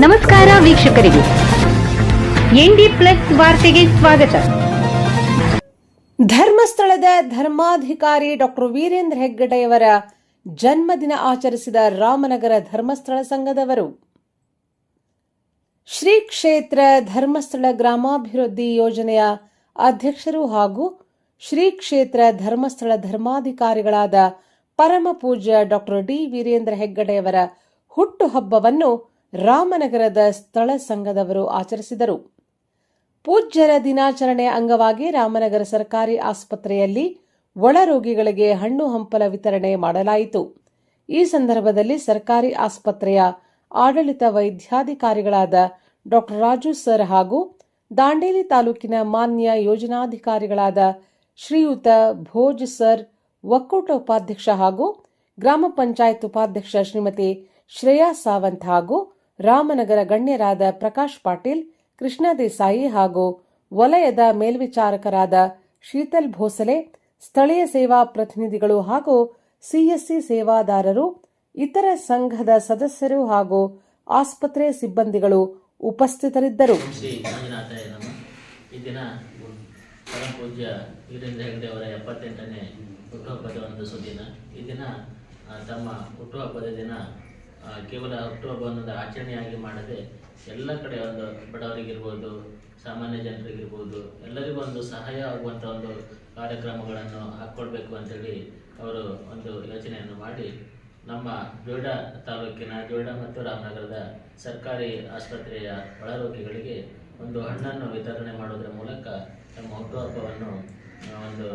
ನಮಸ್ಕಾರ ವೀಕ್ಷಕರಿಗೆ. ND plus ವಾರ್ತೆಗೆ ಸ್ವಾಗತ. ಧರ್ಮಸ್ಥಳದ ಧರ್ಮಾಧಿಕಾರಿ ಡಾಕ್ಟರ್ ವೀರೇಂದ್ರ ಹೆಗ್ಗಡೆಯವರ ಜನ್ಮದಿನ ಆಚರಿಸಿದ ರಾಮನಗರ ಧರ್ಮಸ್ಥಳ ಸಂಘದವರು. ಶ್ರೀ ಕ್ಷೇತ್ರ ಧರ್ಮಸ್ಥಳ ಗ್ರಾಮಾಭಿವೃದ್ಧಿ ಯೋಜನೆಯ ಅಧ್ಯಕ್ಷರು ಹಾಗೂ ಶ್ರೀ ಕ್ಷೇತ್ರ ಧರ್ಮಸ್ಥಳ ಧರ್ಮಾಧಿಕಾರಿಗಳಾದ ಪರಮ ಪೂಜ್ಯ ಡಾಕ್ಟರ್ ಡಿ ವೀರೇಂದ್ರ ಹೆಗ್ಗಡೆಯವರ ಹುಟ್ಟುಹಬ್ಬವನ್ನು ರಾಮನಗರದ ಸ್ಥಳ ಸಂಘದವರು ಆಚರಿಸಿದರು. ಪೂಜ್ಯರ ದಿನಾಚರಣೆ ಅಂಗವಾಗಿ ರಾಮನಗರ ಸರ್ಕಾರಿ ಆಸ್ಪತ್ರೆಯಲ್ಲಿ ಒಳ ರೋಗಿಗಳಿಗೆ ಹಣ್ಣು ಹಂಪಲ ವಿತರಣೆ ಮಾಡಲಾಯಿತು. ಈ ಸಂದರ್ಭದಲ್ಲಿ ಸರ್ಕಾರಿ ಆಸ್ಪತ್ರೆಯ ಆಡಳಿತ ವೈದ್ಯಾಧಿಕಾರಿಗಳಾದ ಡಾಕ್ಟರ್ ರಾಜು ಸರ್ ಹಾಗೂ ದಾಂಡೇಲಿ ತಾಲೂಕಿನ ಮಾನ್ಯ ಯೋಜನಾಧಿಕಾರಿಗಳಾದ ಶ್ರೀಯುತ ಭೋಜ್ ಸರ್, ಒಕ್ಕೂಟ ಉಪಾಧ್ಯಕ್ಷ ಹಾಗೂ ಗ್ರಾಮ ಪಂಚಾಯತ್ ಉಪಾಧ್ಯಕ್ಷ ಶ್ರೀಮತಿ ಶ್ರೇಯಾ ಸಾವಂತ್ ಹಾಗೂ ರಾಮನಗರ ಗಣ್ಯರಾದ ಪ್ರಕಾಶ್ ಪಾಟೀಲ್, ಕೃಷ್ಣ ದೇಸಾಯಿ ಹಾಗೂ ವಲಯದ ಮೇಲ್ವಿಚಾರಕರಾದ ಶೀತಲ್ ಭೋಸಲೆ, ಸ್ಥಳೀಯ ಸೇವಾ ಪ್ರತಿನಿಧಿಗಳು ಹಾಗೂ ಸಿಎಸ್ಸಿ ಸೇವಾದಾರರು, ಇತರ ಸಂಘದ ಸದಸ್ಯರು ಹಾಗೂ ಆಸ್ಪತ್ರೆ ಸಿಬ್ಬಂದಿಗಳು ಉಪಸ್ಥಿತರಿದ್ದರು. ಎಪ್ಪತ್ತೆಂಟನೇ ಹುಟ್ಟುಹಬ್ಬದ ಒಂದು ತಮ್ಮ ಹುಟ್ಟುಹಬ್ಬದ ದಿನ ಕೇವಲ ಹುಟ್ಟುಹಬ್ಬವನ್ನು ಆಚರಣೆಯಾಗಿ ಮಾಡದೆ ಎಲ್ಲ ಕಡೆ ಒಂದು ಬಡವರಿಗಿರ್ಬೋದು, ಸಾಮಾನ್ಯ ಜನರಿಗಿರ್ಬೋದು, ಎಲ್ಲರಿಗೂ ಒಂದು ಸಹಾಯ ಆಗುವಂಥ ಒಂದು ಕಾರ್ಯಕ್ರಮಗಳನ್ನು ಹಾಕ್ಕೊಳ್ಬೇಕು ಅಂತೇಳಿ ಅವರು ಒಂದು ಯೋಚನೆಯನ್ನು ಮಾಡಿ ನಮ್ಮ ಜೋಡ ತಾಲೂಕಿನ ಜೋಡ ಮತ್ತು ರಾಮನಗರದ ಸರ್ಕಾರಿ ಆಸ್ಪತ್ರೆಯ ಒಳರೋಗಿಗಳಿಗೆ ಒಂದು ಹಣ್ಣನ್ನು ವಿತರಣೆ ಮಾಡೋದರ ಮೂಲಕ ನಮ್ಮ ಹುಟ್ಟುಹಬ್ಬವನ್ನು ಒಂದು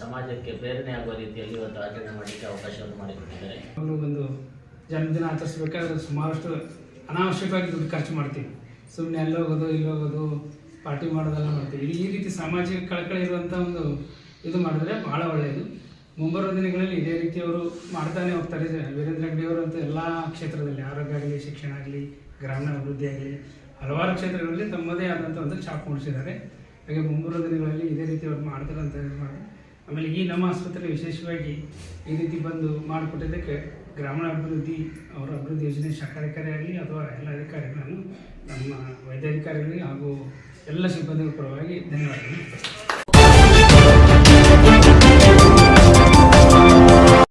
ಸಮಾಜಕ್ಕೆ ಪ್ರೇರಣೆ ಆಗುವ ರೀತಿಯಲ್ಲಿ ಇವತ್ತು ಆಚರಣೆ ಮಾಡಲಿಕ್ಕೆ ಅವಕಾಶವನ್ನು ಮಾಡಿಕೊಟ್ಟಿದ್ದಾರೆ. ಒಂದು ಜನ್ಮದಿನ ಆಚರಿಸ್ಬೇಕಾದ್ರೆ ಸುಮಾರಷ್ಟು ಅನಾವಶ್ಯಕವಾಗಿ ದುಡ್ಡು ಖರ್ಚು ಮಾಡ್ತೀವಿ. ಸುಮ್ಮನೆ ಅಲ್ಲಿ ಹೋಗೋದು ಇಲ್ಲಿ ಹೋಗೋದು ಪಾರ್ಟಿ ಮಾಡೋದೆಲ್ಲ ಮಾಡ್ತೀವಿ. ಈ ರೀತಿ ಸಾಮಾಜಿಕ ಕಳಕಳಿ ಇರುವಂಥ ಒಂದು ಇದು ಮಾಡಿದ್ರೆ ಭಾಳ ಒಳ್ಳೆಯದು ಮುಂಬರುವ ದಿನಗಳಲ್ಲಿ ಇದೇ ರೀತಿ ಅವರು ಮಾಡ್ತಾನೆ ಹೋಗ್ತಾರೆ. ವೀರೇಂದ್ರ ಅವರು ಅಂತ ಎಲ್ಲ ಕ್ಷೇತ್ರದಲ್ಲಿ, ಆರೋಗ್ಯ ಆಗಲಿ, ಶಿಕ್ಷಣ ಆಗಲಿ, ಗ್ರಾಮೀಣ ಅಭಿವೃದ್ಧಿ ಆಗಲಿ, ಹಲವಾರು ಕ್ಷೇತ್ರಗಳಲ್ಲಿ ತಮ್ಮದೇ ಆದಂಥ ಒಂದು ಛಾಪು ಮೂಡಿಸಿದ್ದಾರೆ. ಹಾಗೆ ಮುಂಬರುವ ದಿನಗಳಲ್ಲಿ ಇದೇ ರೀತಿ ಅವ್ರು ಮಾಡ್ತಾರೆ ಅಂತ ಮಾಡಿ. ಆಮೇಲೆ ಈ ನಮ್ಮ ಆಸ್ಪತ್ರೆ ವಿಶೇಷವಾಗಿ ಈ ರೀತಿ ಬಂದು ಮಾಡಿಕೊಟ್ಟಿದ್ದಕ್ಕೆ ಗ್ರಾಮೀಣ ಅಭಿವೃದ್ಧಿ ಅವರ ಅಭಿವೃದ್ಧಿ ಯೋಜನೆ ಶಾಖಾಧಿಕಾರಿ ಆಗಲಿ ಅಥವಾ ಎಲ್ಲ ಅಧಿಕಾರಿಗಳನ್ನು ನಮ್ಮ ವೈದ್ಯಾಧಿಕಾರಿಗಳಿಗೆ ಹಾಗೂ ಎಲ್ಲ ಸಿಬ್ಬಂದಿಗಳ ಪರವಾಗಿ ಧನ್ಯವಾದಗಳು.